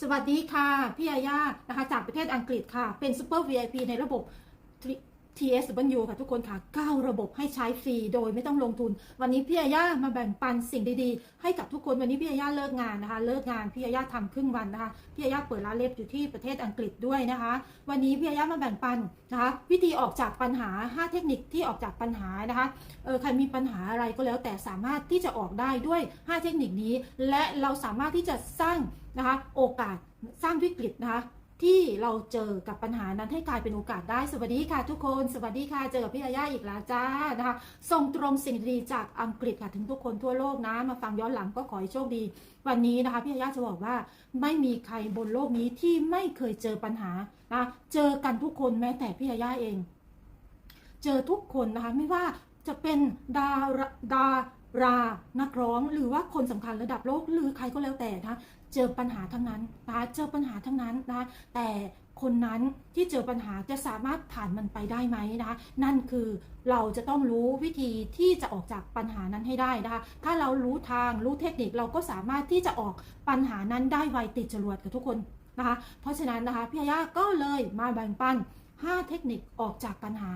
สวัสดีค่ะ พี่อาญานะคะ จากประเทศอังกฤษค่ะ เป็นซูเปอร์ VIP ในระบบ TSW ค่ะทุกคนค่ะ9ระบบให้ใช้ฟรีโดยไม่ต้องลงทุน วันนี้พี่อาญามาแบ่งปันสิ่งดีๆ ให้กับทุกคนวันนี้พี่อาญาเลิกงานนะคะ เลิกงานพี่อาญาทำครึ่งวันนะคะพี่อาญาเปิดร้านเล็บอยู่ที่ประเทศอังกฤษด้วยนะคะ วันนี้พี่อาญามาแบ่งปันนะคะ วิธีออกจากปัญหา 5 เทคนิคที่ออกจากปัญหานะคะเออใครมีปัญหาอะไรก็แล้วแต่สามารถที่จะออกได้ด้วย 5 เทคนิคนี้ และเราสามารถที่จะสร้างนะคะโอกาสสร้างวิกฤตนะคะ ที่เราเจอกับปัญหานั้นให้กลายเป็นโอกาสได้ สวัสดีค่ะทุกคน สวัสดีค่ะ เจอกับพี่อาญาอีกแล้วจ้านะคะ ส่งตรงสิ่งดีจากอังกฤษค่ะถึงทุกคนทั่วโลกนะ มาฟังย้อนหลังก็ขอให้โชคดี วันนี้นะคะพี่อาญาจะบอกว่าไม่มีใครบนโลกนี้ที่ไม่เคยเจอปัญหานะเจอกันทุกคนแม้แต่พี่อาญาเอง เจอทุกคนนะคะไม่ว่าจะเป็นดาราดา รานักร้องหรือว่าคนสำคัญระดับโลกหรือใครก็แล้วแต่นะเจอปัญหาทั้งนั้นนะเจอปัญหาทั้งนั้นนะแต่คนนั้นที่เจอปัญหาจะสามารถผ่านมันไปได้ไหมนะนั่นคือเราจะต้องรู้วิธีที่จะออกจากปัญหานั้นให้ได้นะคะถ้าเรารู้ทางรู้เทคนิคเราก็สามารถที่จะออกปัญหานั้นได้ไวติดจรวดกับทุกคนนะคะเพราะฉะนั้นนะคะพี่อาญาก็เลยมาแบ่งปัน 5 เทคนิคออกจากปัญหา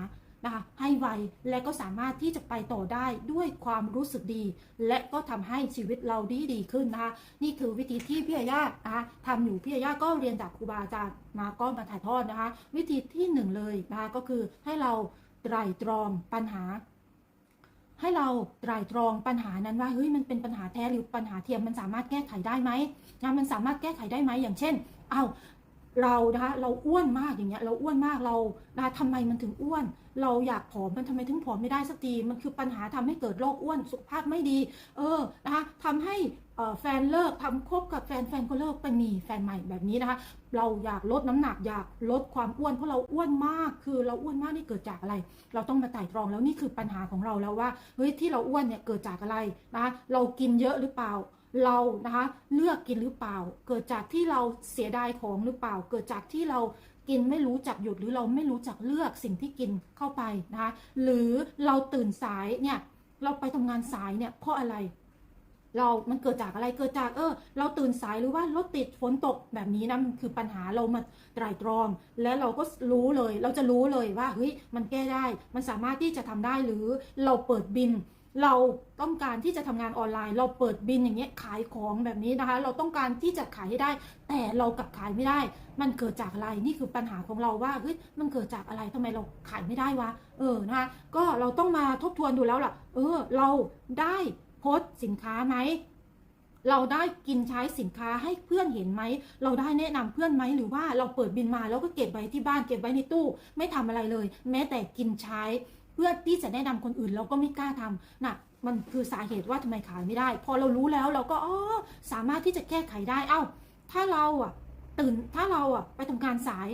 นะคะให้ไวและก็สามารถที่จะไปต่อได้ด้วยความรู้สึกดี และก็ทำให้ชีวิตเราดีดีขึ้นนะคะนี่คือวิธีที่พี่อาญานะคะทำอยู่พี่อาญาก็เรียนจากครูบาอาจารย์มาก็มาถ่ายทอดนะคะ วิธีที่หนึ่งเลยนะคะก็คือให้เราไตร่ตรองปัญหาให้เราไตร่ตรองปัญหานั้นว่าเฮ้ยมันเป็นปัญหาแท้หรือปัญหาเทียมมันสามารถแก้ไขได้ไหมนะมันสามารถแก้ไขได้ไหมอย่างเช่น เอา เรานะคะเราอ้วนมากอย่างเงี้ยเราอ้วนมากเรานะะทำไมมันถึงอ้วน เราอยากผอมมันทำไมถึงผอมไม่ได้สักทีมันคือปัญหาทำให้เกิดโรคอ้วนสุขภาพไม่ดี เออนะคะทำให้แฟนเลิกทำคบกับแฟนแฟนก็เลิกไปมีแฟนใหม่แบบนี้นะคะ เราอยากลดน้ำหนักอยากลดความอ้วนเพราะเราอ้วนมากคือเราอ้วนมากนี่เกิดจากอะไร เราต้องมาไต่ตรองแล้วนี่คือปัญหาของเราแล้วว่าเฮ้ยที่เราอ้วนเนี่ยเกิดจากอะไรนะคะเรากินเยอะหรือเปล่า เรานะคะเลือกกินหรือเปล่า เกิดจากที่เราเสียดายของหรือเปล่า เกิดจากที่เรากินไม่รู้จักหยุดหรือเราไม่รู้จักเลือกสิ่งที่กินเข้าไปนะคะหรือเราตื่นสายเนี่ยเราไปทำงานสายเนี่ยเพราะอะไร เรา มันเกิดจากอะไร เกิดจาก เออ เราตื่นสายหรือว่ารถติดฝนตกแบบนี้นะ มันคือปัญหาเรามาไตร่ตรอง และเราก็รู้เลย เราจะรู้เลยว่า เฮ้ย มันแก้ได้ มันสามารถที่จะทำได้หรือเราเปิดบิน เราต้องการที่จะทำงานออนไลน์ เราเปิดบินอย่างเงี้ยขายของแบบนี้นะคะ เราต้องการที่จะขายให้ได้ แต่เรากลับขายไม่ได้ มันเกิดจากอะไรนี่คือปัญหาของเราว่าเฮ้ยมันเกิดจากอะไรทำไมเราขายไม่ได้วะเออนะคะก็เราต้องมาทบทวนดูแล้วล่ะ เออ เราได้โพสต์สินค้าไหมเราได้กินใช้สินค้าให้เพื่อนเห็นไหม เราได้แนะนำเพื่อนไหม หรือว่าเราเปิดบินมาแล้วก็เก็บไว้ที่บ้านเก็บไว้ในตู้ ไม่ทำอะไรเลย แม้แต่กินใช้ พื่อที่จะแนะนำคนอื่นเราก็ไม่กล้าทำนะมันคือสาเหตุว่าทำไมขายไม่ได้ พอเรารู้แล้วเราก็อ๋อสามารถที่จะแก้ไขได้ เอ้า ถ้าเราอะตื่นถ้าเราอะไปทำงานสาย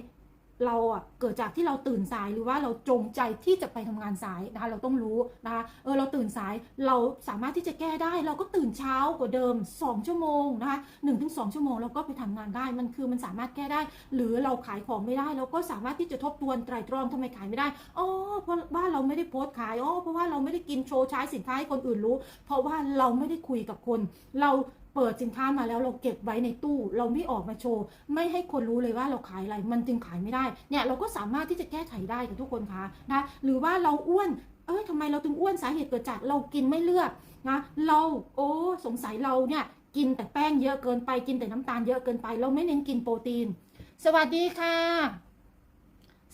เราอะเกิดจากที่เราตื่นสายหรือว่าเราจงใจที่จะไปทำงานสายนะคะเราต้องรู้นะคะเออเราตื่นสายเราสามารถที่จะแก้ได้ เราก็ตื่นเช้ากว่าเดิม 2 ชั่วโมงนะคะหนึ่งถึงสองชั่วโมงเราก็ไปทำงานได้มันคือมันสามารถแก้ได้ หรือเราขายของไม่ได้เราก็สามารถที่จะทบทวนไตรตรองทำไมขายไม่ได้อ๋อเพราะว่าเราไม่ได้โพสต์ขายอ๋อเพราะว่าเราไม่ได้กินโชว์ใช้สินค้าให้คนอื่นรู้ เพราะว่าเราไม่ได้คุยกับคน เรา เปิดสินค้ามาแล้วเราเก็บไว้ในตู้ เราไม่ออกมาโชว์ ไม่ให้คนรู้เลยว่าเราขายอะไร มันจึงขายไม่ได้ เนี่ยเราก็สามารถที่จะแก้ไขได้กับทุกคนคะนะหรือว่าเราอ้วนเอ้ยทำไมเราถึงอ้วนสาเหตุเกิดจากเรากินไม่เลือกนะเราโอ้สงสัยเราเนี่ยกินแต่แป้งเยอะเกินไปกินแต่น้ำตาลเยอะเกินไป เราไม่เน้นกินโปรตีน สวัสดีค่ะ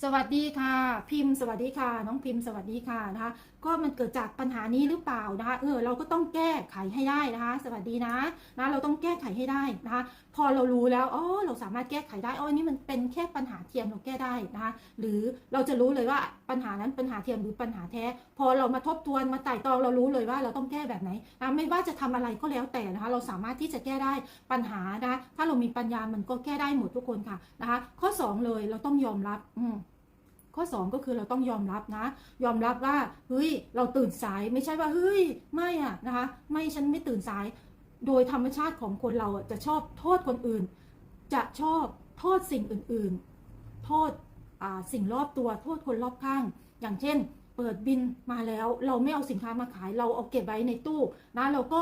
สวัสดีค่ะ พิมพ์สวัสดีค่ะ น้องพิมพ์สวัสดีค่ะนะคะ ก็มันเกิดจากปัญหานี้หรือเปล่านะคะเออเราก็ต้องแก้ไขให้ได้นะคะ สวัสดีนะนะเราต้องแก้ไขให้ได้นะคะ พอเรารู้แล้วอ๋อเราสามารถแก้ไขได้อ๋ออันนี้มันเป็นแค่ปัญหาเทียมเราแก้ได้นะคะ หรือเราจะรู้เลยว่าปัญหานั้นปัญหาเทียมหรือปัญหาแท้ พอเรามาทบทวนมาไต่ตองเรารู้เลยว่าเราต้องแก้แบบไหนนะไม่ว่าจะทำอะไรก็แล้วแต่นะคะ เราสามารถที่จะแก้ได้ปัญหานะถ้าเรามีปัญญามันก็แก้ได้หมดทุกคนค่ะนะคะ ข้อสองเลยเราต้องยอมรับอืม ข้อ 2 ก็คือเราต้องยอมรับนะ ยอมรับว่าเฮ้ยเราตื่นสายไม่ใช่ว่าเฮ้ยไม่อะนะคะ ไม่ฉันไม่ตื่นสาย โดยธรรมชาติของคนเราจะชอบโทษคนอื่น จะชอบโทษสิ่งอื่นๆ โทษสิ่งรอบตัวโทษคนรอบข้าง อย่างเช่น เปิดบินมาแล้วเราไม่เอาสินค้ามาขาย เราเอาเก็บไว้ในตู้นะเราก็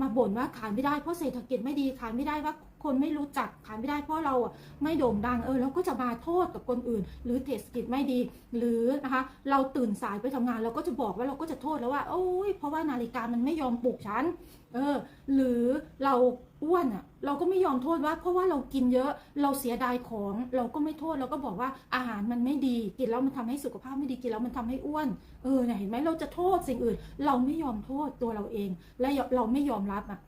มาบ่นว่าขายไม่ได้เพราะเศรษฐกิจไม่ดีขายไม่ได้ว่า คนไม่รู้จักขายไม่ได้เพราะเราอะไม่โด่งดังเออเราก็จะมาโทษกับคนอื่น หรือเทศกิจไม่ดี หรือนะคะเราตื่นสายไปทำงาน เราก็จะบอกว่าเราก็จะโทษแล้วว่าโอ้ยเพราะว่านาฬิกามันไม่ยอมปลุกฉันเออหรือเราอ้วนอะเราก็ไม่ยอมโทษว่า เพราะว่าเรากินเยอะเราเสียดายของเราก็ไม่โทษเราก็บอกว่าอาหารมันไม่ดีกินแล้วมันทำให้สุขภาพไม่ดีกินแล้วมันทำให้อ้วนเออเห็นไหมเราจะโทษสิ่งอื่น เราไม่ยอมโทษตัวเราเอง และเราไม่ยอมรับอะ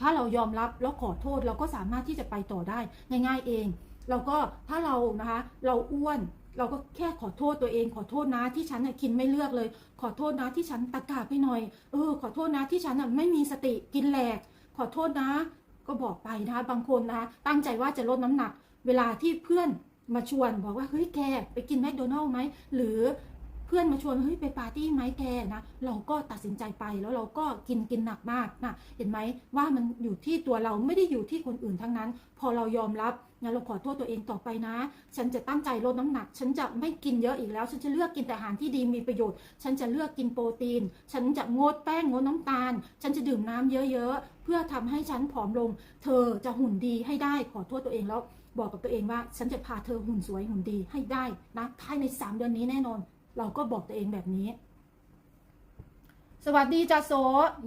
ถ้าเรายอมรับแล้วขอโทษเราก็สามารถที่จะไปต่อได้ง่าย ๆเองเราก็ถ้าเรานะคะ เราอ้วน เราก็แค่ขอโทษตัวเอง ขอโทษนะที่ฉันกินไม่เลือกเลย ขอโทษนะที่ฉันตะกาไปหน่อยเออขอโทษนะที่ฉันไม่มีสติกินแหลก ขอโทษนะ ก็บอกไปนะคะบางคนนะคะตั้งใจว่าจะลดน้ำหนัก เวลาที่เพื่อนมาชวนบอกว่าเฮ้ยแกไปกินแมคโดนัลล์ไหมหรือ พื่อนมาชวนเฮ้ยไปปาร์ตี้ไหมแกนะเราก็ตัดสินใจไปแล้วเราก็กินกินหนักมากนะเห็นไหมว่ามันอยู่ที่ตัวเราไม่ได้อยู่ที่คนอื่นทั้งนั้น พอเรายอมรับนะเราขอโทษตัวเองต่อไปนะ ฉันจะตั้งใจลดน้ำหนัก ฉันจะไม่กินเยอะอีกแล้ว ฉันจะเลือกกินแต่อาหารที่ดีมีประโยชน์ ฉันจะเลือกกินโปรตีน ฉันจะงดแป้งงดน้ำตาล ฉันจะดื่มน้ำเยอะๆ เพื่อทำให้ฉันผอมลง เธอจะหุ่นดีให้ได้ขอโทษตัวเองแล้วบอกกับตัวเองว่า ฉันจะพาเธอหุ่นสวยหุ่นดีให้ได้นะภายใน 3 เดือนนี้แน่นอน เราก็บอกตัวเองแบบนี้ สวัสดีจ้าโซ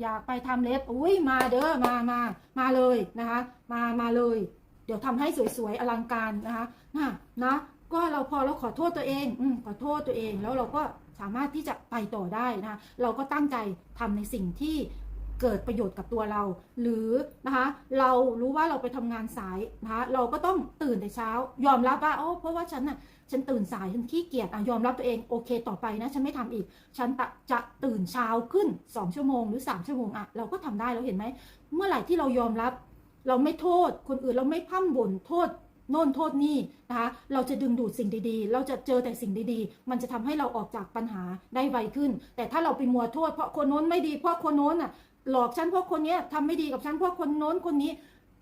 อยากไปทำเล็บอุ้ยมาเด้อมามามาเลยนะคะ มามาเลย เดี๋ยวทำให้สวยๆอลังการนะคะนะนะก็เราพอเราขอโทษตัวเองอมขอโทษตัวเองแล้วเราก็สามารถที่จะไปต่อได้นะ เราก็ตั้งใจทำในสิ่งที่ เกิดประโยชน์กับตัวเรา หรือนะคะเรารู้ว่าเราไปทำงานสายนะคะเราก็ต้องตื่นแต่เช้า ยอมรับว่าโอ้เพราะว่าฉันน่ะฉันตื่นสายฉันขี้เกียจอะยอมรับตัวเองโอเค ต่อไปนะฉันไม่ทำอีก ฉันจะตื่นเช้าขึ้น 2 ชั่วโมงหรือ 3 ชั่วโมงอะเราก็ทำได้เราเห็นไหมเมื่อไหร่ที่เรายอมรับ เราไม่โทษคนอื่นเราไม่พั่มบ่นโทษโน่นโทษนี่นะคะ เราจะดึงดูดสิ่งดีๆ เราจะเจอแต่สิ่งดีๆ มันจะทำให้เราออกจากปัญหาได้ไวขึ้น แต่ถ้าเราไปมัวโทษ เพราะคนโน้นไม่ดี เพราะคนโน้นอะ หลอกฉันเพราะคนเนี้ยทำไม่ดีกับฉันเพราะคนโน้นคนนี้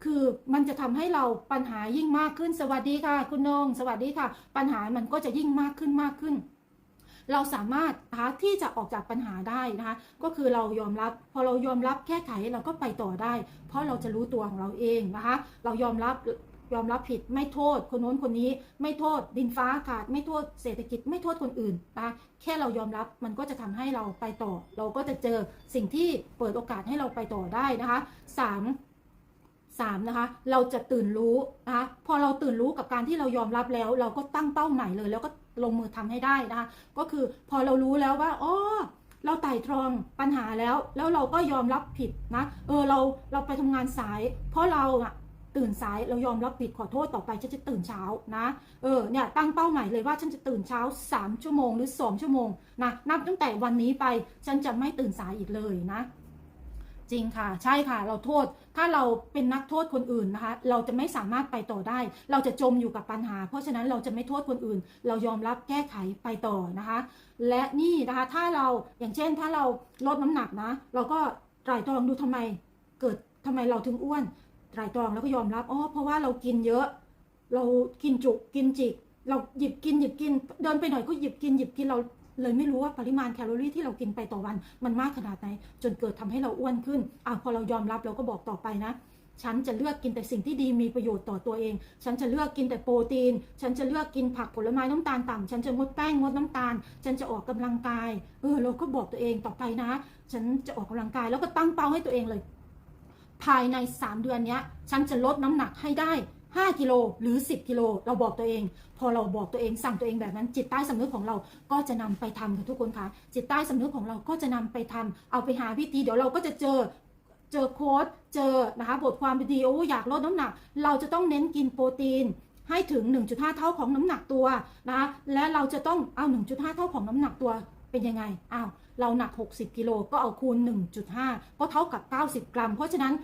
คือมันจะทำให้เราปัญหายิ่งมากขึ้น สวัสดีค่ะ คุณนงสวัสดีค่ะ ปัญหามันก็จะยิ่งมากขึ้นมากขึ้น เราสามารถนะคะที่จะออกจากปัญหาได้นะคะ ก็คือเรายอมรับ พอเรายอมรับแก้ไขเราก็ไปต่อได้ เพราะเราจะรู้ตัวของเราเองนะคะ เรายอมรับ ยอมรับผิดไม่โทษคนโน้นคนนี้ ไม่โทษดินฟ้าอากาศไม่โทษเศรษฐกิจ ไม่โทษคนอื่นนะแค่เรายอมรับมันก็จะทำให้เราไปต่อ เราก็จะเจอสิ่งที่เปิดโอกาสให้เราไปต่อได้นะคะสามสามนะคะเราจะตื่นรู้นะคะพอเราตื่นรู้กับการที่เรายอมรับแล้ว เราก็ตั้งเป้าใหม่เลย แล้วก็ลงมือทำให้ได้นะคะก็คือพอเรารู้แล้วว่าอ๋อเราไต่ตรองปัญหาแล้ว แล้วเราก็ยอมรับผิดนะเออเราเราไปทำงานสาย เพราะเราอะ ตื่นสายเรายอมรับผิดขอโทษต่อไปฉันจะตื่นเช้านะเออเนี่ยตั้งเป้าหมายเลยว่าฉันจะตื่นเช้า 3 ชั่วโมงหรือ 2 ชั่วโมงนะนับตั้งแต่วันนี้ไปฉันจะไม่ตื่นสายอีกเลยนะ จริงค่ะ ใช่ค่ะ เราโทษถ้าเราเป็นนักโทษคนอื่นนะคะ เราจะไม่สามารถไปต่อได้ เราจะจมอยู่กับปัญหา เพราะฉะนั้นเราจะไม่โทษคนอื่น เรายอมรับแก้ไขไปต่อนะคะ และนี่นะคะถ้าเราอย่างเช่น ถ้าเราลดน้ำหนักนะ เราก็ไตร่ตรองดูทำไมเกิดทำไมเราถึงอ้วน ไตรตรองแล้วก็ยอมรับอ๋อเพราะว่าเรากินเยอะ เรากินจุกกินจิก เราหยิบกินหยิบกิน เดินไปหน่อยก็หยิบกินหยิบกินเราเลยไม่รู้ว่าปริมาณแคลอรี่ที่เรากินไปต่อวันมันมากขนาดไหน จนเกิดทำให้เราอ้วนขึ้นอะพอเรายอมรับเราก็บอกต่อไปนะ ฉันจะเลือกกินแต่สิ่งที่ดีมีประโยชน์ต่อตัวเอง ฉันจะเลือกกินแต่โปรตีน ฉันจะเลือกกินผักผลไม้น้ำตาลต่ำฉันจะงดแป้งงดน้ำตาล ฉันจะออกกำลังกาย เออเราก็บอกตัวเองต่อไปนะ ฉันจะออกกำลังกายแล้วก็ตั้งเป้าให้ตัวเองเลย ภายใน 3 เดือนนี้ฉันจะลดน้ำหนักให้ได้ 5 กิโลหรือ 10 กิโล เราบอกตัวเอง พอเราบอกตัวเองสั่งตัวเองแบบนั้น จิตใต้สำนึกของเราก็จะนำไปทำค่ะทุกคนคะจิตใต้สำนึกของเราก็จะนำไปทำเอาไปหาวิธี เดี๋ยวเราก็จะเจอเจอโค้ดเจอนะคะบทความวิดีโออยากลดน้ำหนัก เราจะต้องเน้นกินโปรตีนให้ถึง 1.5 เท่าของน้ำหนักตัวนะคะและเราจะต้องเอา 1.5 เท่าของน้ำหนักตัวเป็นยังไง อ้าว เราหนัก 60 กิโลก็เอาคูณ 1.5 ก็เท่ากับ 90 กรัม เพราะฉะนั้น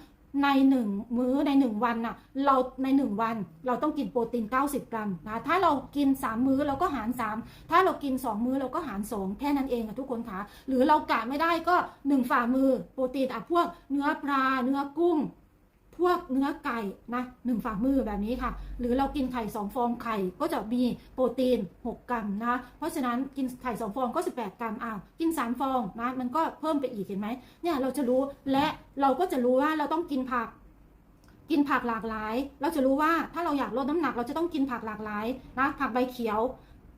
ใน 1 มื้อใน 1 วันน่ะเราใน 1 วันเราต้องกินโปรตีน 90 กรัมนะถ้าเรากิน 3 มื้อเราก็หาร 3 ถ้าเรากิน 2 มื้อเราก็หาร 2 แค่นั้นเองค่ะทุกคนคะหรือเรากะไม่ได้ก็ 1 ฝ่ามือโปรตีนอะพวกเนื้อปลาเนื้อกุ้ง พวกเนื้อไก่นะหนึ่งฝ่ามือแบบนี้ค่ะ หรือเรากินไข่สองฟองไข่ก็จะมีโปรตีน 6 กรัมนะ เพราะฉะนั้นกินไข่สองฟองก็ 18 กรัมอ้าวกิน 3 ฟองนะมันก็เพิ่มไปอีกเห็นไหมเนี่ยเราจะรู้และเราก็จะรู้ว่าเราต้องกินผัก กินผักหลากหลาย เราจะรู้ว่าถ้าเราอยากลดน้ำหนักเราจะต้องกินผักหลากหลายนะผักใบเขียว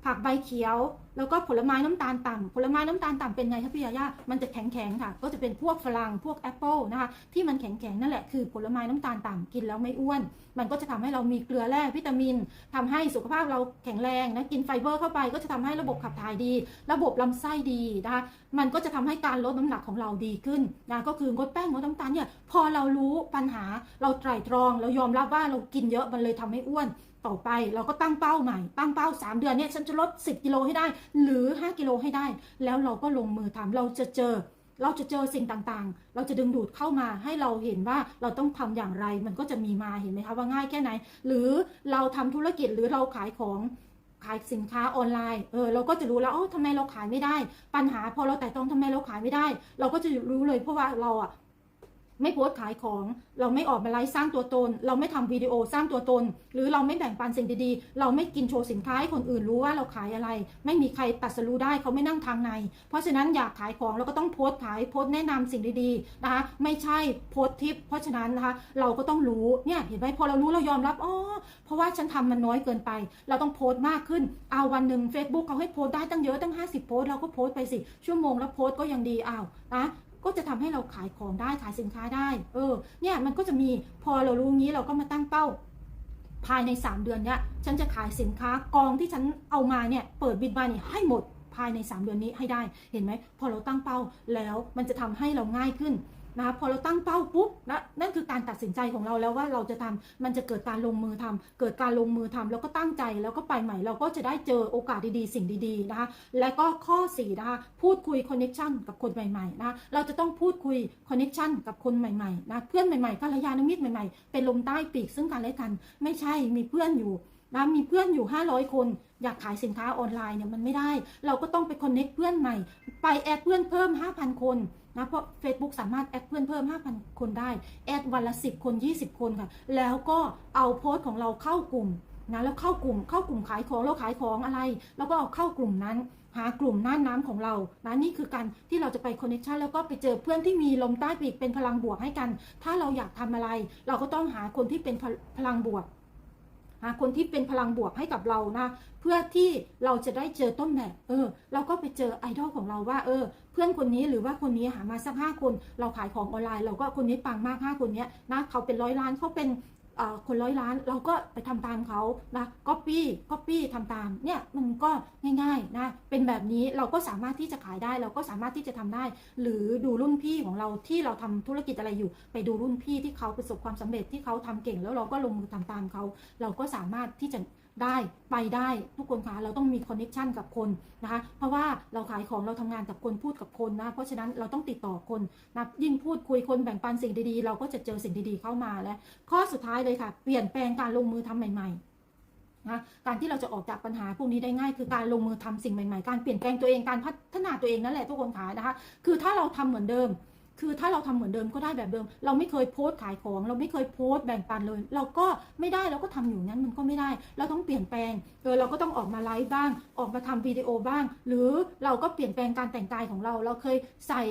ผักใบเขียว แล้วก็ผลไม้น้ำตาลต่ำผลไม้น้ำตาลต่ำเป็นไงคะพี่ยาย่ามันจะแข็งๆค่ะ ก็จะเป็นพวกฝรั่งพวกแอปเปิลนะคะ ที่มันแข็งๆนั่นแหละคือผลไม้น้ำตาลต่ำกินแล้วไม่อ้วน มันก็จะทำให้เรามีเกลือแร่วิตามินทำให้สุขภาพเราแข็งแรงนะกินไฟเบอร์เข้าไปก็จะทำให้ระบบขับถ่ายดี ระบบลำไส้ดีนะคะมันก็จะทำให้การลดน้ำหนักของเราดีขึ้นนะก็คืองดแป้งงดน้ำตาลเนี่ยพอเรารู้ปัญหาเราไตร่ตรองเรายอมรับว่าเรากินเยอะมันเลยทำให้อ้วน ต่อไปเราก็ตั้งเป้าใหม่ ตั้งเป้า 3 เดือนเนี่ยฉันจะลด 10 กิโลให้ได้ หรือ 5 กิโลให้ได้ แล้วเราก็ลงมือทำเราจะเจอ เราจะเจอสิ่งต่างๆ เราจะดึงดูดเข้ามาให้เราเห็นว่าเราต้องทำอย่างไร มันก็จะมีมาเห็นไหมคะว่าง่ายแค่ไหน หรือเราทำธุรกิจหรือเราขายของขายสินค้าออนไลน์ เออ เราก็จะรู้แล้วอ๋อทำไมเราขายไม่ได้ ปัญหาพอเราแต่ต้องทำไมเราขายไม่ได้ เราก็จะรู้เลยเพราะว่าเราอะ ไม่โพสต์ขายของ เราไม่ออกมาไลฟ์สร้างตัวตน เราไม่ทำวิดีโอสร้างตัวตน หรือเราไม่แบ่งปันสิ่งดีๆ เราไม่กินโชว์สินค้าให้คนอื่นรู้ว่าเราขายอะไร ไม่มีใครตัดสรู้ได้เขาไม่นั่งทางใน เพราะฉะนั้นอยากขายของเราก็ต้องโพสต์ขายโพสต์แนะนำสิ่งดีๆนะคะไม่ใช่โพสต์ทิป เพราะฉะนั้นนะคะเราก็ต้องรู้เนี่ยเห็นไหมพอเรารู้เรายอมรับอ๋อเพราะว่าฉันทำมันน้อยเกินไป เราต้องโพสต์มากขึ้นเอาวันหนึ่ง Facebook เขาให้โพสต์ได้ตั้งเยอะตั้ง 50 โพสต์เราก็โพสต์ไปสิชั่วโมงแล้วโพสต์ก็ยังดีอ้าวนะ ก็จะทำให้เราขายของได้ขายสินค้าได้ เออ เนี่ยมันก็จะมีพอเรารู้งี้เราก็มาตั้งเป้า ภายใน 3 เดือนเนี้ยฉันจะขายสินค้ากองที่ฉันเอามาเนี่ยเปิดบิดมาเนี่ยให้หมดภายใน 3 เดือนนี้ให้ได้ เห็นไหมพอเราตั้งเป้าแล้วมันจะทำให้เราง่ายขึ้น นะพอเราตั้งเป้าปุ๊บนะนั่นคือการตัดสินใจของเราแล้วว่าเราจะทำมันจะเกิดการลงมือทำเกิดการลงมือทำแล้วก็ตั้งใจแล้วก็ไปใหม่ เราก็จะได้เจอโอกาสดีๆ สิ่งดีๆนะคะและก็ข้อ4นะคะพูดคุยคอนเน็ชันกับคนใหม่ๆนะเราจะต้องพูดคุยคอนเน็ชันกับคนใหม่ๆนะเพื่อนใหม่ๆกัลยาณมิตรใหม่ๆ เป็นลมใต้ปีกซึ่งกันและกัน ไม่ใช่มีเพื่อนอยู่นะมีเพื่อนอยู่ 500 คน อยากขายสินค้าออนไลน์เนี่ยมันไม่ได้ เราก็ต้องไปคอนเน็กเพื่อนใหม่ ไปแอดเพื่อนเพิ่ม 5,000 คน นะเพราะ Facebook สามารถแอดเพื่อนเพิ่ม 5,000 คนได้ แอดวันละ 10 คน 20 คนค่ะ แล้วก็เอาโพสต์ของเราเข้ากลุ่มนะแล้วเข้ากลุ่มเข้ากลุ่มขายของเราขายของอะไร แล้วก็เอาเข้ากลุ่มนั้น หากลุ่มน่านน้ำของเรานะนี่คือการที่เราจะไปคอนเนคชันแล้วก็ไปเจอเพื่อนที่มีลมใต้ปีกเป็นพลังบวกให้กัน ถ้าเราอยากทำอะไร เราก็ต้องหาคนที่เป็นพลังบวก คนที่เป็นพลังบวกให้กับเรานะเพื่อที่เราจะได้เจอต้นแบบเออ เราก็ไปเจอไอดอลของเราว่าเออ เพื่อนคนนี้หรือว่าคนนี้หามาสักห้าคน เราขายของออนไลน์ เราก็คนนี้ปังมากห้าคนเนี้ยนะเขาเป็นร้อยล้านเขาเป็น คนร้อยล้านเราก็ไปทำตามเขานะก๊อปปี้ก๊อปปี้ทำตามเนี่ยมันก็ง่ายๆนะเป็นแบบนี้เราก็สามารถที่จะขายได้ เราก็สามารถที่จะทำได้ หรือดูรุ่นพี่ของเราที่เราทำธุรกิจอะไรอยู่ ไปดูรุ่นพี่ที่เขาประสบความสำเร็จที่เขาทำเก่ง แล้วเราก็ลงมือทำตามเขา เราก็สามารถที่จะ ได้ไปได้ทุกคนคะเราต้องมีคอนเน็ชันกับคนนะคะ เพราะว่าเราขายของเราทำงานกับคนพูดกับคนนะ เพราะฉะนั้นเราต้องติดต่อคนนะยิ่งพูดคุยคนแบ่งปันสิ่งดีๆ เราก็จะเจอสิ่งดีๆเข้ามาและข้อสุดท้ายเลยค่ะ เปลี่ยนแปลงการลงมือทำใหม่ๆนะการที่เราจะออกจากปัญหาพวกนี้ได้ง่าย คือการลงมือทำสิ่งใหม่ๆ การเปลี่ยนแปลงตัวเองการพัฒนาตัวเองนั่นแหละทุกคนขานะคะ คือถ้าเราทำเหมือนเดิม คือถ้าเราทำเหมือนเดิมก็ได้แบบเดิม เราไม่เคยโพสต์ขายของ เราไม่เคยโพสต์แบ่งปันเลย เราก็ไม่ได้เราก็ทำอยู่นั้นมันก็ไม่ได้ เราต้องเปลี่ยนแปลงเออเราก็ต้องออกมาไลฟ์บ้าง ออกมาทำวิดีโอบ้าง หรือเราก็เปลี่ยนแปลงการแต่งกายของเรา เราเคยใส่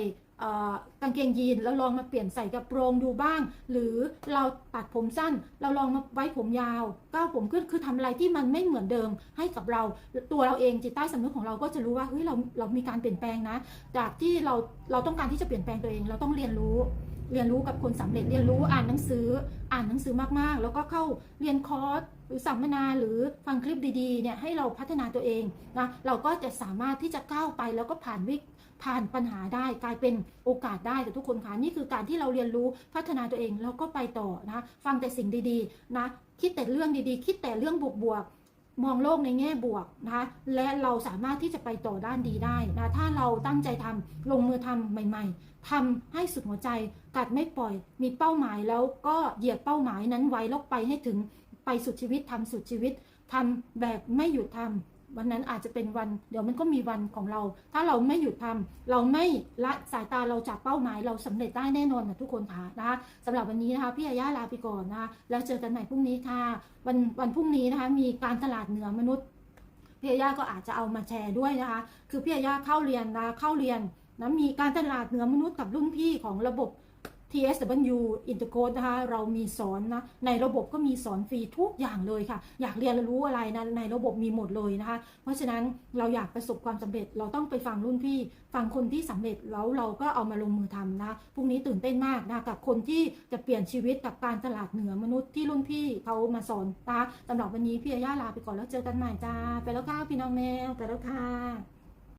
กางเกงยีนเราลองมาเปลี่ยนใส่กระโปรงดูบ้าง หรือเราตัดผมสั้น เราลองมาไว้ผมยาวก้าวผมขึ้นคือทำอะไรที่มันไม่เหมือนเดิมให้กับเราตัวเราเองจิตใต้สำนึกของเราก็จะรู้ว่าเฮ้ยเราเรามีการเปลี่ยนแปลงนะ จากที่เราเราต้องการที่จะเปลี่ยนแปลงตัวเองเราต้องเรียนรู้ เรียนรู้กับคนสำเร็จเรียนรู้อ่านหนังสืออ่านหนังสือมากๆ แล้วก็เข้าเรียนคอร์สหรือสัมมนาหรือฟังคลิปดีๆเนี่ยให้เราพัฒนาตัวเองนะเราก็จะสามารถที่จะก้าวไปแล้วก็ผ่านวิกผ่านปัญหาได้กลายเป็นโอกาสได้แต่ทุกคนคะนี่คือการที่เราเรียนรู้พัฒนาตัวเองแล้วก็ไปต่อนะฟังแต่สิ่งดีๆนะคิดแต่เรื่องดีๆ คิดแต่เรื่องบวกๆ มองโลกในแง่บวกนะคะและเราสามารถที่จะไปต่อด้านดีได้นะถ้าเราตั้งใจทำลงมือทำใหม่ ๆทำให้สุดหัวใจกัดไม่ปล่อยมีเป้าหมายแล้วก็เหยียดเป้าหมายนั้นไว้แล้วไปให้ถึงไปสุดชีวิตทำสุดชีวิตทำแบบไม่หยุดทำ วันนั้นอาจจะเป็นวัน เดี๋ยวมันก็มีวันของเรา ถ้าเราไม่หยุดทำเราไม่ละสายตาเราจากเป้าหมาย เราสำเร็จได้แน่นอนนะทุกคนค่ะนะคะสำหรับวันนี้นะคะพี่อาย่าลาไปก่อนนะคะแล้วเจอกันใหม่พรุ่งนี้ค่ะ วันวันพรุ่งนี้นะคะมีการตลาดเหนือมนุษย์พี่อาย่าก็อาจจะเอามาแชร์ด้วยนะคะ คือพี่อาย่าเข้าเรียนนะเข้าเรียนนะมีการตลาดเหนือมนุษย์กับรุ่นพี่ของระบบ TSW Intercode นะคะ เรามีสอนนะ ในระบบก็มีสอนฟรีทุกอย่างเลยค่ะ อยากเรียนรู้อะไรนะ ในระบบมีหมดเลยนะคะ เพราะฉะนั้นเราอยากประสบความสำเร็จ เราต้องไปฟังรุ่นพี่ ฟังคนที่สำเร็จแล้วเราก็เอามาลงมือทำนะ พรุ่งนี้ตื่นเต้นมากนะ กับคนที่จะเปลี่ยนชีวิตกับการตลาดเหนือมนุษย์ที่รุ่นพี่เขามาสอนนะสำหรับวันนี้พี่อาย่าลาไปก่อนแล้วเจอกันใหม่จ้า ไปแล้วค่ะพี่น้องแมวไปแล้วค่ะ